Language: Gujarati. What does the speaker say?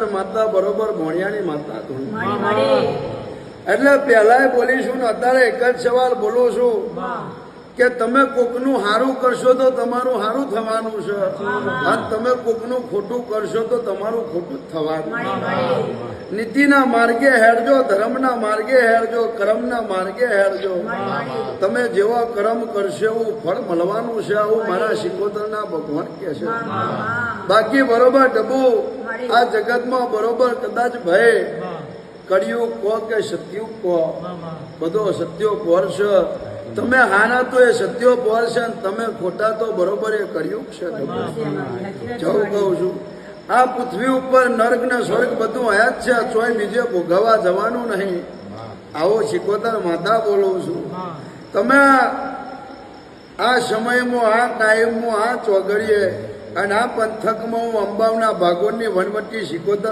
માતા બરોબર ભોણિયાની માતા તું. એટલે પહેલાય બોલીશું ને અત્યારે એક જ સવાલ બોલું છું. કે તમે કોકનું સારું કરશો તો તમારું સારું થવાનું છે. અને તમે કોકનું ખોટું કરશો તો તમારું ખોટું થવાનું. નીતિના માર્ગે હેરજો ધર્મના માર્ગે હેરજો કર્મના માર્ગે હેરજો. તમે જેવા કર્મ કરશો એવું ફળ મળવાનું છે આવું મારા શિકોતરના ભગવાન કે છે. બાકી બરોબર ડબુ આ જગતમાં બરોબર કદાચ ભય કડિયું કહો કે સત્યુગ કહો બધો સત્યો છે તમે હાના તો એ સત્યો પોર છે તમે ખોટા તો બરોબર એ કળિયુગ છે જવું કહું છું. આ પૃથ્વી ઉપર નર્ક ને સ્વર્ગ બધું હયાત છે ચોય બીજે ભોગવવા જવાનું નહીં. આવો શિકોતર માતા બોલું છું. તમે આ સમયમાં આ ટાઈમમાં આ ચોગડીએ અને આ પંથકમાં હું અંબાવના ભાગોળની વનવટી શિકોતર